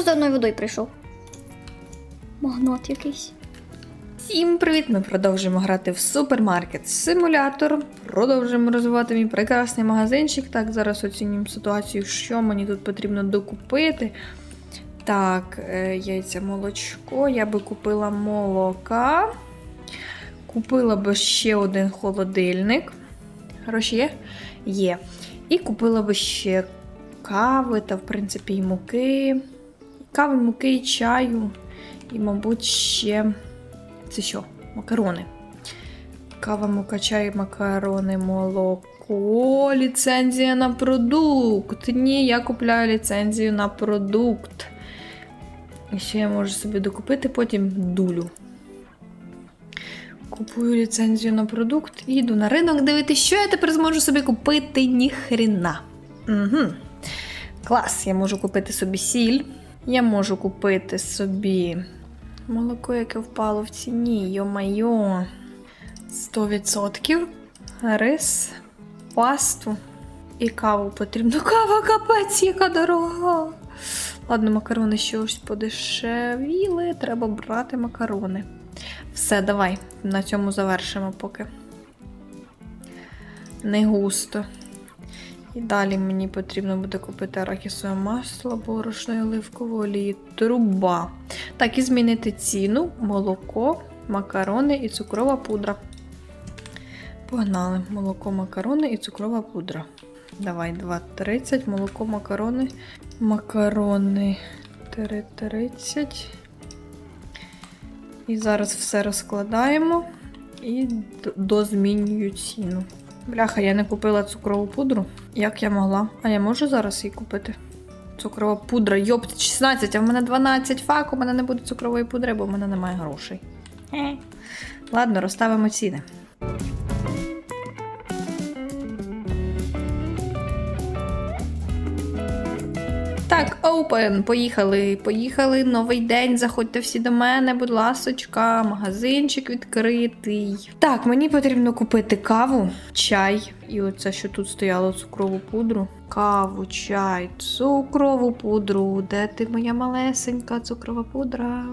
що за одною водою прийшов? Магнат якийсь. Всім привіт! Ми продовжуємо грати в супермаркет симулятор. Продовжуємо розвивати мій прекрасний магазинчик. Так, зараз оцінюємо ситуацію, що мені тут потрібно докупити. Так, е, яйця молочко. Я би купила молока. Купила би ще один холодильник. Гроші є? Є. І купила би ще кави та, в принципі, і муки. Кави, муки, чаю. І, мабуть, ще. Це що? Макарони. Кава, мука, чай, макарони, молоко. Ліцензія на продукт. Ні, я купляю ліцензію на продукт. І ще я можу собі докупити потім дулю. Купую ліцензію на продукт і йду на ринок дивитися, що я тепер зможу собі купити ніхрена. Угу. Клас, я можу купити собі сіль. Я можу купити собі молоко, яке впало в ціні, йо-майо. 100%. Рис, пасту і каву потрібно. Кава капець, яка дорога. Ладно, макарони щось подешевіли. Треба брати макарони. Все, давай. На цьому завершимо поки. Не густо. І далі мені потрібно буде купити арахісове масло, борошно і оливкову олію, труба. Так, і змінити ціну, молоко, макарони і цукрова пудра. Погнали. Молоко, макарони і цукрова пудра. Давай, 2,30, молоко, макарони. Макарони 3,30. І зараз все розкладаємо і дозмінюю ціну. Бляха, я не купила цукрову пудру. Як я могла? А я можу зараз її купити? Цукрова пудра, йопт, 16, а в мене 12 фак, у мене не буде цукрової пудри, бо в мене немає грошей. Ладно, розставимо ціни. Так, open. Поїхали. Поїхали. Новий день. Заходьте всі до мене, будь ласочка. Магазинчик відкритий. Так, мені потрібно купити каву, чай. І оце, що тут стояло, цукрову пудру. Каву, чай, цукрову пудру. Де ти моя малесенька цукрова пудра?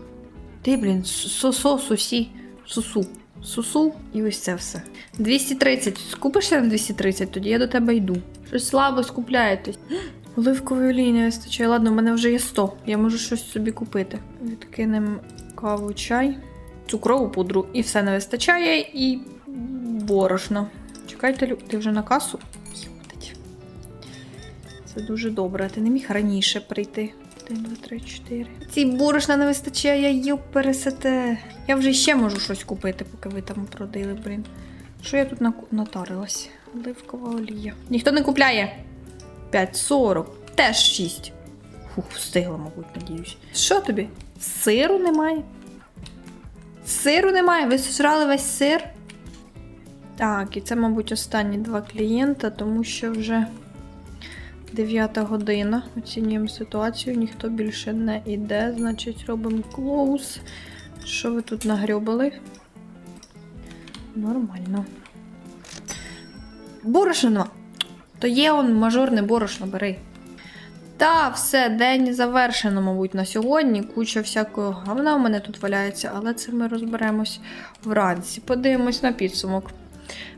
Ти, блін, сосо, сусі, сусу. Сусу і ось це все. 230. Скупишся на 230, тоді я до тебе йду. Щось слабо скупляєтесь. Оливкової олії не вистачає. Ладно, в мене вже є 100. Я можу щось собі купити. Відкинемо каву, чай, цукрову пудру. І все не вистачає, і борошно. Чекайте, Лю, ти вже на касу? Це дуже добре. Ти не міг раніше прийти. 1, 2, 3, 4. Ці борошна не вистачає, юп пересете. Я вже ще можу щось купити, поки ви там продали, блін. Що я тут натарилась? Оливкова олія. Ніхто не купляє. 5,40. Теж 6. Фух, встигла, мабуть, надіюсь. Що тобі? Сиру немає? Сиру немає? Ви сожрали весь сир? Так, і це, мабуть, останні два клієнта, тому що вже 9 година. Оцінюємо ситуацію, ніхто більше не йде, значить, робимо клоус. Що ви тут нагрьобали? Нормально. Борошно. То є он мажорне борошно, бери. Та, все, день завершено, мабуть, на сьогодні. Куча всякого говна в мене тут валяється, але це ми розберемось вранці. Подивимось на підсумок.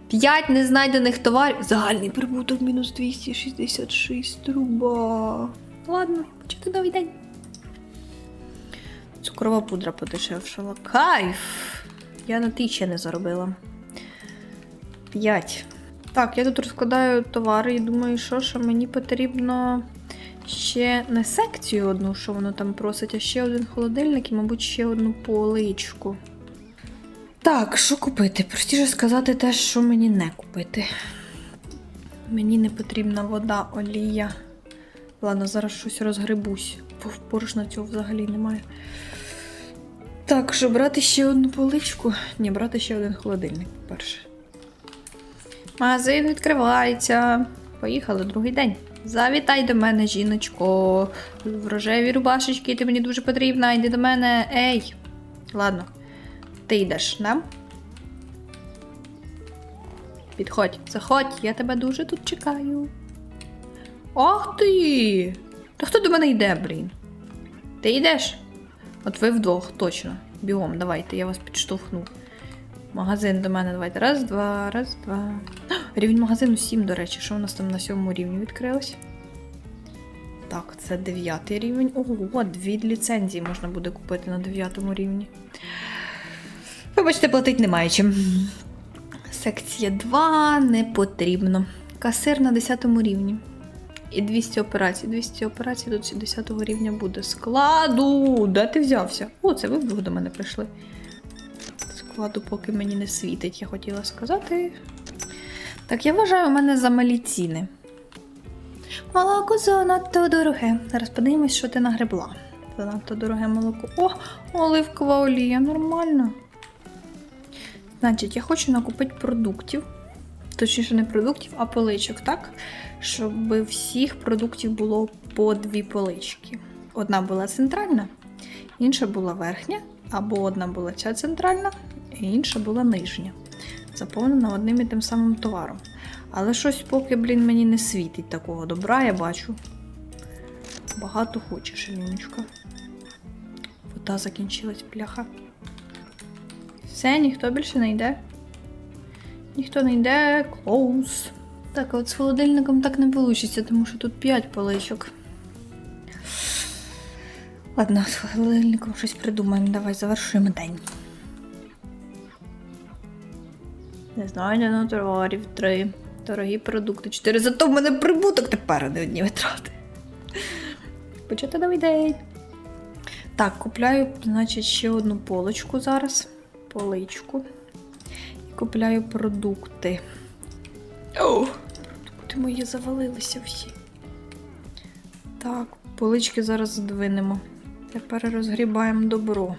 5 незнайдених товарів. Загальний прибуток мінус 266 труба. Ладно, почати новий день. Цукрова пудра подешевшала. Кайф! Я на ті ще не заробила. 5. Так, я тут розкладаю товари і думаю, що, що мені потрібно ще не секцію одну, що воно там просить, а ще один холодильник і, мабуть, ще одну поличку. Так, що купити? Простіше сказати те, що мені не купити. Мені не потрібна вода, олія. Ладно, зараз щось розгребусь, бо порошна цього взагалі немає. Так, що брати ще одну поличку? Ні, брати ще один холодильник, по-перше. Магазин відкривається. Поїхали другий день. Завітай до мене, жіночко. В рожевій рубашечці ти мені дуже потрібна. Йди до мене. Ей. Ладно. Ти йдеш, да? Підходь, заходь, я тебе дуже тут чекаю. Ах ти! Та хто до мене йде, блін? Ти йдеш? От ви вдвох, точно. Бігом, давайте, я вас підштовхну. Магазин до мене давайте. Раз, два, раз, два. Рівень магазину 7, до речі, що у нас там на сьомому рівні відкрилось? Так, це дев'ятий рівень. Ого, дві ліцензії можна буде купити на дев'ятому рівні. Вибачте, платить немає чим. Секція 2 не потрібно. Касир на 10 рівні. І 200 операцій. 200 операцій до 10 рівня буде. Складу! Де ти взявся? О, це ви вдвох до мене прийшли. Складу, поки мені не світить, я хотіла сказати. Так, я вважаю, у мене замалі ціни. Молоко занадто дороге. Зараз подивимось, що ти нагребла. Занадто дороге молоко. О, оливкова олія, нормально. Значить, я хочу накупити продуктів. Точніше, не продуктів, а поличок, так? Щоб всіх продуктів було по дві полички. Одна була центральна, інша була верхня, або одна була ця центральна, і інша була нижня. Заповнена одним і тим самим товаром. Але щось поки, блін, мені не світить такого добра, я бачу. Багато хочеш, Ліночка. Вода закінчилась, пляха. Все, ніхто більше не йде. Ніхто не йде, клоус. Так, от з холодильником так не вийде, тому що тут 5 поличок. Ладно, з холодильником щось придумаємо. Давай завершуємо день. Не на товарів 3. Дорогі продукти 4. Зато в мене прибуток тепер а не одні витрати. Почати новий день. Так, купляю, значить, ще одну полочку зараз. Поличку. І купляю продукти. О, продукти мої завалилися всі. Так, полички зараз здвинемо. Тепер розгрібаємо добро.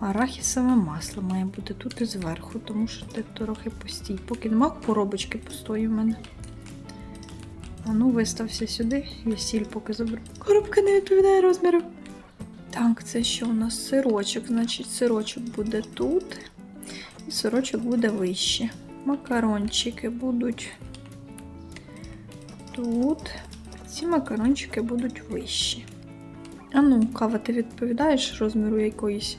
Арахісове масло має бути тут і зверху, тому що ти трохи постій. Поки нема коробочки пустої в мене. А ну, вистався сюди, я сіль поки заберу. Коробка не відповідає розміру. Так, це що у нас сирочок? Значить, сирочок буде тут. І сирочок буде вище. Макарончики будуть тут. Ці макарончики будуть вищі. А ну, кава, ти відповідаєш розміру якоїсь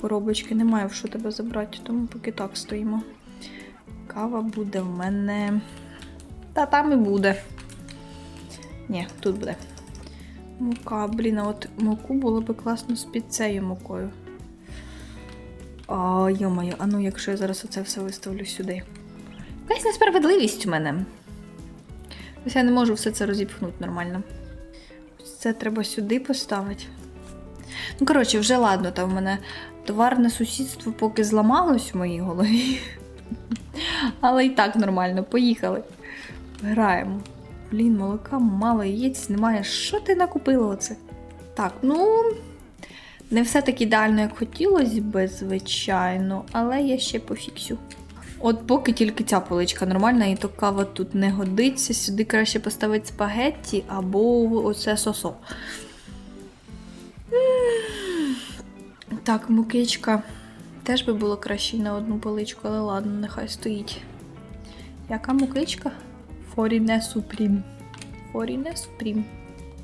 коробочки? Немає в що тебе забрати, тому поки так стоїмо. Кава буде в мене. Та там і буде. Ні, тут буде. Мука, блін, а от муку було би класно з під цією мукою. А, йомаю, а ну якщо я зараз оце все виставлю сюди. Якась несправедливість у мене. Ось я не можу все це розіпхнути нормально. Ось Це треба сюди поставити. Ну, коротше, вже ладно, там в мене товарне сусідство поки зламалось в моїй голові. Але і так нормально, поїхали. Граємо. Блін, молока мало, яєць немає. Що ти накупила оце? Так, ну. Не все так ідеально, як хотілося би, звичайно, але я ще пофіксю. От поки тільки ця поличка нормальна, і то кава тут не годиться. Сюди краще поставити спагетті або оце сосо. Так, мукичка. Теж би було краще на одну поличку, але ладно, нехай стоїть. Яка мукичка? Форіне Супрім. Форіне Супрім.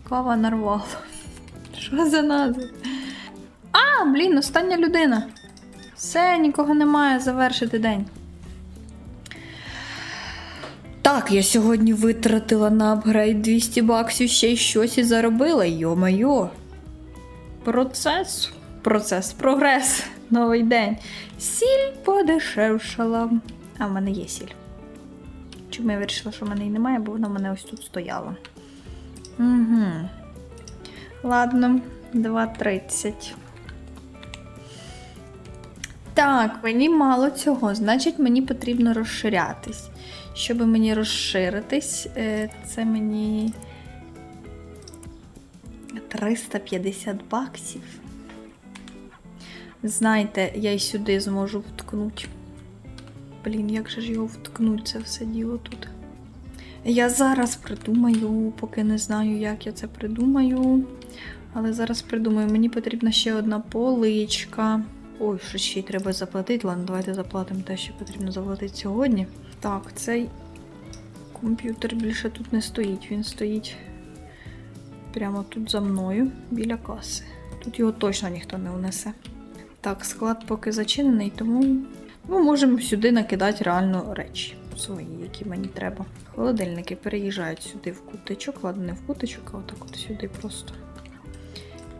Кава нарвала. Що за назва? А, блін, остання людина. Все, нікого немає, завершити день. Так, я сьогодні витратила на апгрейд 200 баксів, ще й щось і заробила, йо-майо. Процес, процес, прогрес, новий день. Сіль подешевшала. А в мене є сіль. Чому я вирішила, що в мене її немає, бо вона в мене ось тут стояла. Угу. Ладно, 2.30. Так, мені мало цього, значить, мені потрібно розширятись. Щоб мені розширитись, е, це мені 350 баксів. Знаєте, я й сюди зможу вткнути. Блін, як же ж його вткнуть, це все діло тут. Я зараз придумаю, поки не знаю, як я це придумаю. Але зараз придумаю, мені потрібна ще одна поличка. Ой, що ще й треба заплатити. Ладно, давайте заплатимо те, що потрібно заплатити сьогодні. Так, цей комп'ютер більше тут не стоїть. Він стоїть прямо тут за мною, біля каси. Тут його точно ніхто не унесе. Так, склад поки зачинений, тому ми можемо сюди накидати реально речі свої, які мені треба. Холодильники переїжджають сюди в кутичок, ладно, не в кутичок, а отак от сюди просто.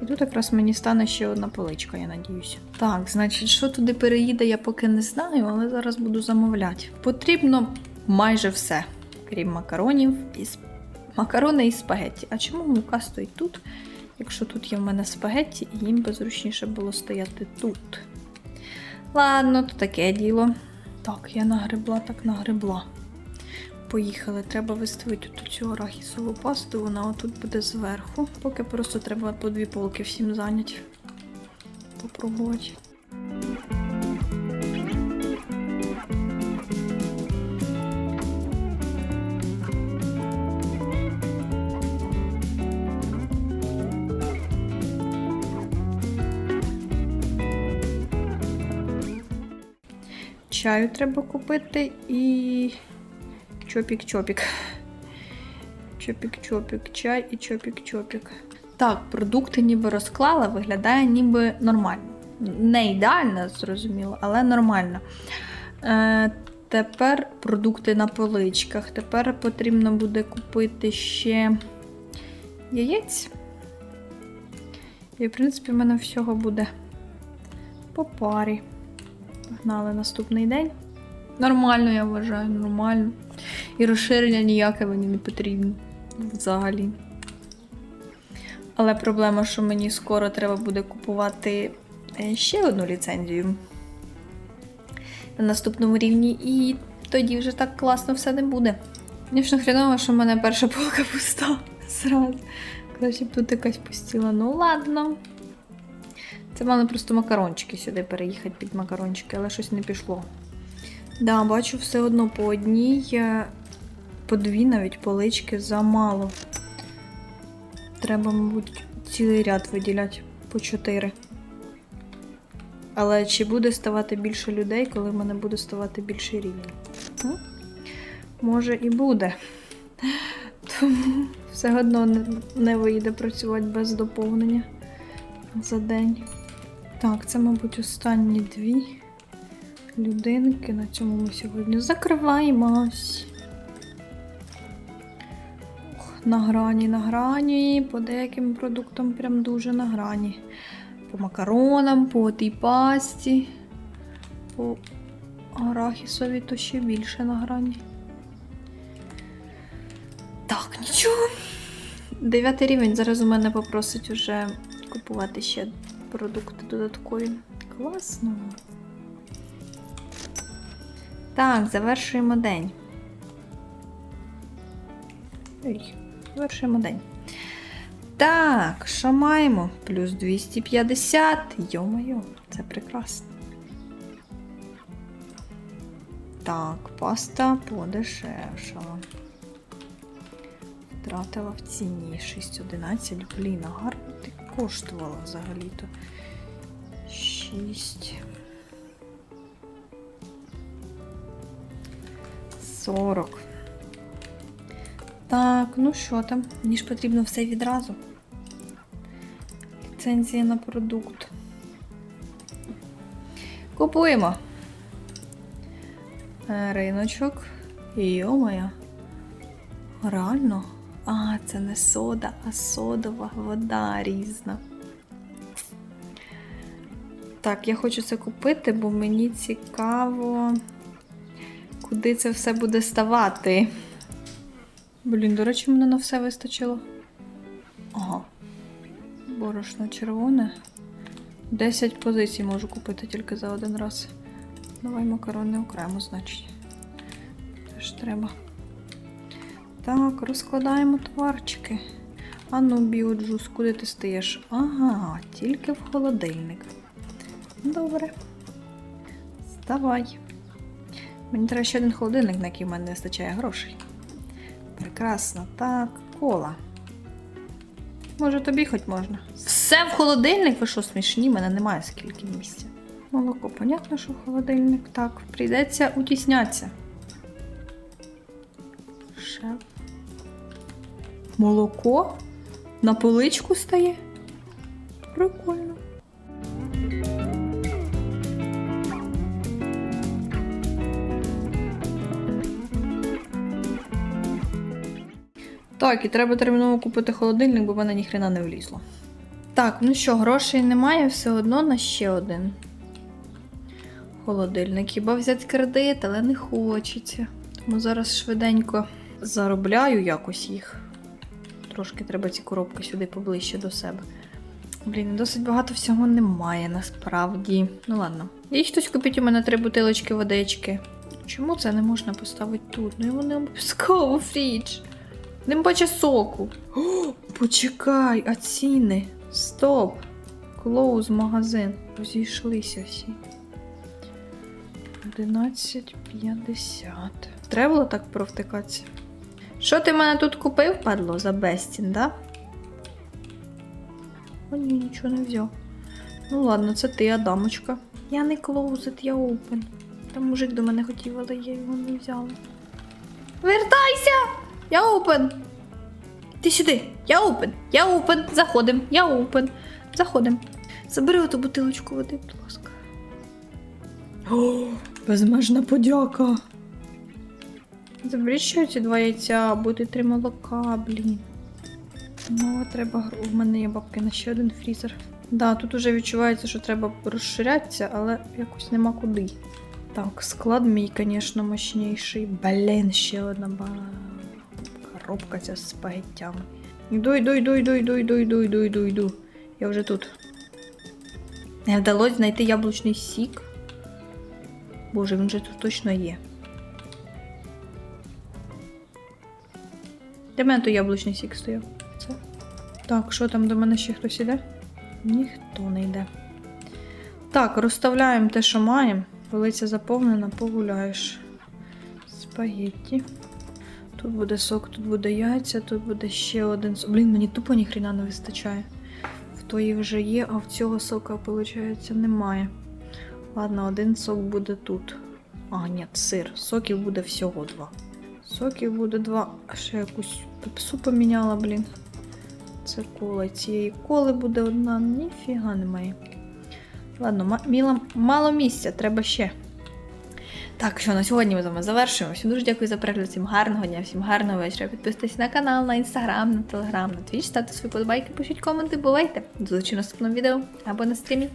І тут якраз мені стане ще одна поличка, я надіюся. Так, значить, що туди переїде, я поки не знаю, але зараз буду замовляти. Потрібно майже все, крім макаронів і макарони і спагетті. А чому мука стоїть тут? Якщо тут є в мене спагетті, і їм би зручніше було стояти тут. Ладно, то таке діло. Так, я нагребла, так нагребла. Поїхали, треба виставити тут цю арахісову пасту, вона отут буде зверху. Поки просто треба по дві полки всім зайняти. Попробувати. Чаю треба купити і чопік-чопік. Чопік-чопік, чай і чопік-чопік. Так, продукти ніби розклала, виглядає ніби нормально. Не ідеально, зрозуміло, але нормально. Е, тепер продукти на поличках. Тепер потрібно буде купити ще яєць. І, в принципі, в мене всього буде по парі. Погнали наступний день. Нормально, я вважаю, нормально. І розширення ніяке мені не потрібно взагалі. Але проблема, що мені скоро треба буде купувати е, ще одну ліцензію на наступному рівні, і тоді вже так класно все не буде. Звісно, хреново, що в мене перша полка пуста зразу. Краще тут якась пустіла. Ну ладно. Це мали просто макарончики сюди переїхати під макарончики, але щось не пішло. Да, бачу все одно по одній, е, по дві навіть полички замало. Треба, мабуть, цілий ряд виділяти по чотири. Але чи буде ставати більше людей, коли в мене буде ставати більше рівень? Ну, Може і буде. Тому все одно не, вийде працювати без доповнення за день. Так, це, мабуть, останні дві людинки. На цьому ми сьогодні закриваємось. Ох, на грані, на грані. По деяким продуктам прям дуже на грані. По макаронам, по тій пасті, по арахісові то ще більше на грані. Так, нічого. Дев'ятий рівень. Зараз у мене попросить уже купувати ще продукти додаткові. Класно. Так, завершуємо день. Ой, завершуємо день. Так, що маємо? Плюс 250. Йо-моє, це прекрасно. Так, паста подешевшала. Втратила в ціні 6,11. Блін, а гарно ти коштувала взагалі-то. 6. 40. Так, ну що там? Мені ж потрібно все відразу. Ліцензія на продукт. Купуємо. Е, Риночок. Йо-моє. Реально? А, це не сода, а содова вода різна. Так, я хочу це купити, бо мені цікаво, куди це все буде ставати. Блін, до речі, мене на все вистачило. Ага. Борошно червоне. 10 позицій можу купити тільки за один раз. Давай макарони окремо, значить. Теж треба. Так, розкладаємо товарчики. А ну, біоджус, куди ти стаєш? Ага, тільки в холодильник. Добре. Вставай. Мені треба ще один холодильник, на який в мене не вистачає грошей. Прекрасно. Так, кола. Може, тобі хоч можна. Все в холодильник? Ви що, смішні? Мене немає скільки місця. Молоко, понятно, що в холодильник. Так, прийдеться утіснятися. Шеф. Молоко? На поличку стає? Прикольно. Так, і треба терміново купити холодильник, бо в мене ніхрена не влізло. Так, ну що, грошей немає, все одно на ще один. Холодильник. Хіба взяти кредит, але не хочеться. Тому зараз швиденько заробляю якось їх. Трошки треба ці коробки сюди поближче до себе. Блін, досить багато всього немає насправді. Ну ладно. І хтось купить у мене три бутилочки водички. Чому це не можна поставити тут? Ну йому не обов'язково фріч. Не бачу соку. О, почекай, а ціни. Стоп. Клоуз магазин. Розійшлися всі. 11,50. Треба було так провтикатися. Що ти мене тут купив, падло, за Бестін, да? О, ні, нічого не взяв. Ну ладно, це ти, Адамочка. Я не клоузет, я опен. Там мужик до мене хотів, але я його не взяла. Вертайся! Я опен! Ти сюди! Я опен! Я опен! Заходим! Я опен! Заходим. Забери оту бутилочку води, будь ласка. О, безмежна подяка. Заберіть ще ці два яйця, буде три молока, блін. Ну, треба У мене є бабки на ще один фрізер. Да, тут уже відчувається, що треба розширятися, але якось нема куди. Так, склад мій, звісно, мощніший. Блін, ще одна ба... коробка ця з спагеттями. Йду, йду, йду, йду, йду, йду, йду, йду, йду, йду. Я вже тут. Не вдалося знайти яблучний сік. Боже, він же тут точно є. В мене той яблучний сік стояв? Це. Так, що там до мене ще хтось іде? Ніхто не йде. Так, розставляємо те, що маємо. Полиця заповнена, погуляєш. Спагетті. Тут буде сок, тут буде яйця, тут буде ще один сок. Блін, мені тупо ніхрена не вистачає. В тої вже є, а в цього сока, виходить, немає. Ладно, один сок буде тут. А, ні, сир. Соків буде всього два. Соків буде два. А ще якусь пепсу поміняла, блін. Це кола. Цієї коли буде одна. Ніфіга немає. Ладно, міло, мало місця, треба ще. Так, що на сьогодні ми з вами завершуємо. Всім дуже дякую за перегляд, всім гарного дня, всім гарного вечора. Підписуйтесь на канал, на інстаграм, на телеграм, на твіч, ставте свої подобайки, пишіть коменти, бувайте. До зустрічі в наступному відео або на стрімі.